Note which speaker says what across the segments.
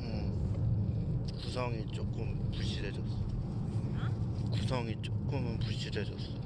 Speaker 1: 음, 구성이 조금 부실해졌어. 구성이 조금은 부실해졌어.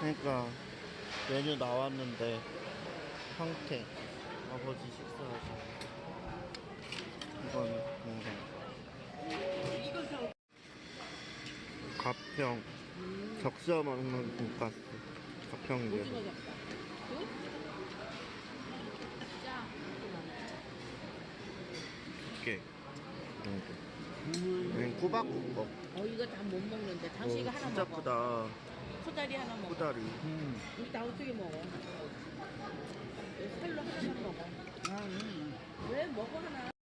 Speaker 1: 그러니까. 메뉴 나왔는데 황태 아버지 식사하시고. 이건 동생 가평. 적셔 먹는 돈가스. 가평이에요 두께. 정도 여긴 꾸박꾸박
Speaker 2: 어 이거 다 못 먹는데. 당신 이거
Speaker 1: 오,
Speaker 2: 하나
Speaker 1: 진짜
Speaker 2: 먹어.
Speaker 1: 크다
Speaker 2: 코다리 하나 먹어.
Speaker 1: 꼬다리.
Speaker 2: 우리 다 어떻게 먹어? 살로 하나만 먹어? 왜 먹어 하나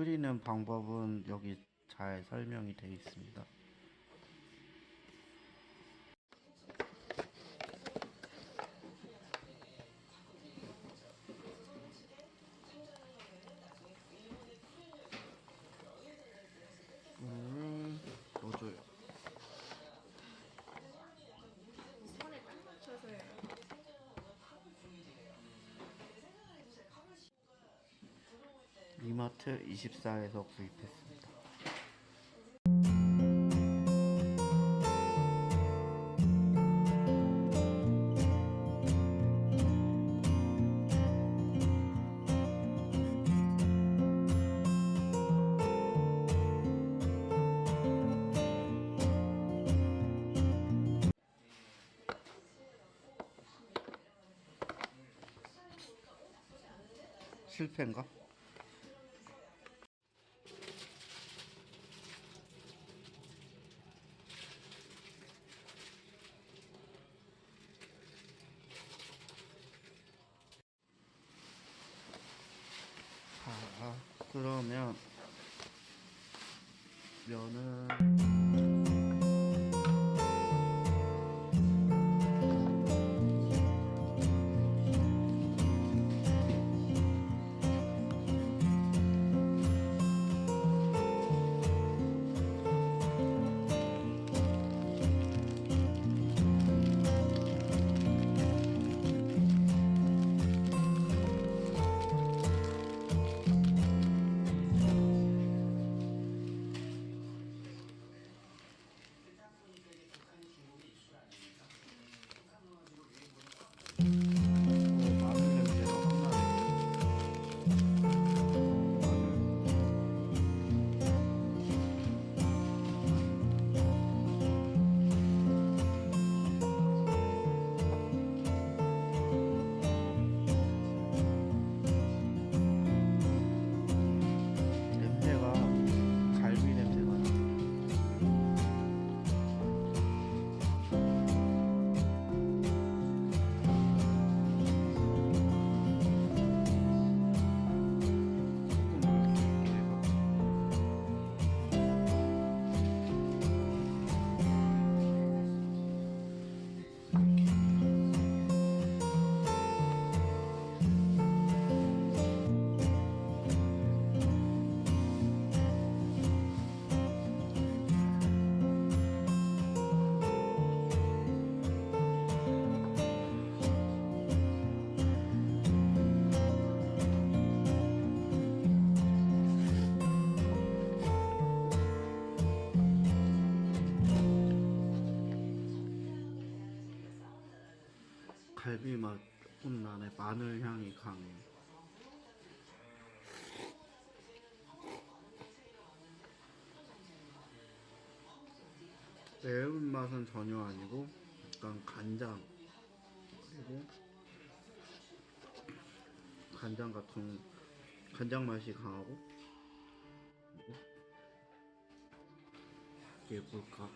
Speaker 1: 끓이는 방법은 여기 잘 설명이 되어 있습니다. 물을 넣어줘요.
Speaker 2: 손에 딱 맞춰서 해요.
Speaker 1: 이마트 24에서 구입했습니다. 실패인가? 자, 그러면 면 갈비 맛 조금 나네. 마늘 향이 강해. 매운 맛은 전혀 아니고 약간 간장 그리고 간장 같은 간장 맛이 강하고 이게 뭘까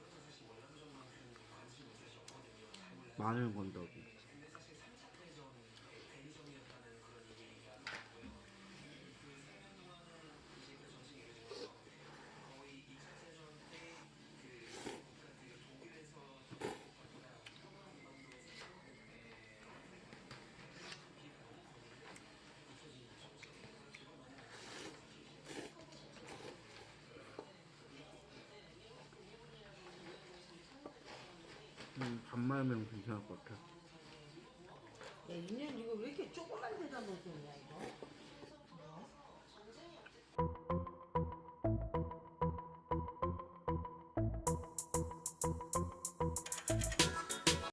Speaker 1: 마늘 건더기 음, 반말면 괜찮을 것 같아
Speaker 2: 야, 인연 이거 왜 이렇게 조그만 데다 놓으냐 이거?